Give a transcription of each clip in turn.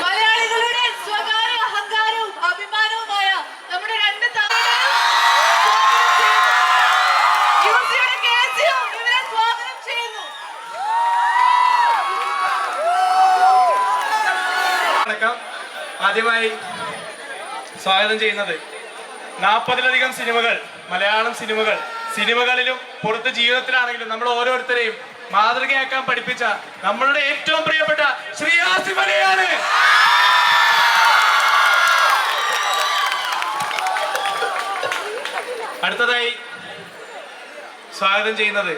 മലയാളികളുടെ സ്വകാര്യ അഹങ്കാരവും അഭിമാനവുമായ നമ്മുടെ രണ്ട് ആദ്യമായി സ്വാഗതം ചെയ്യുന്നത് നാൽപ്പതിലധികം സിനിമകൾ മലയാളം സിനിമകൾ സിനിമകളിലും പുറത്ത് ജീവിതത്തിലാണെങ്കിലും നമ്മൾ ഓരോരുത്തരെയും മാതൃകയാക്കാൻ പഠിപ്പിച്ച നമ്മളുടെ ഏറ്റവും പ്രിയപ്പെട്ട ശ്രീ ആസിഫ് അലിയാണ്. അടുത്തതായി സ്വാഗതം ചെയ്യുന്നത്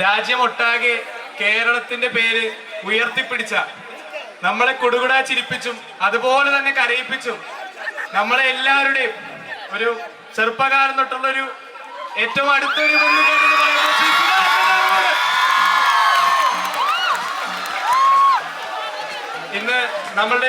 രാജ്യമൊട്ടാകെ കേരളത്തിന്റെ പേര് ഉയർത്തിപ്പിടിച്ച നമ്മളെ കൊടുകുടാ ചിരിപ്പിച്ചും അതുപോലെ തന്നെ കരയിപ്പിച്ചും നമ്മളെ എല്ലാവരുടെയും ഒരു ചെറുപ്പകാലം തൊട്ടുള്ള ഒരു ഏറ്റവും അടുത്തൊരു ബന്ധുക്കാരൻ നമ്മളുടെ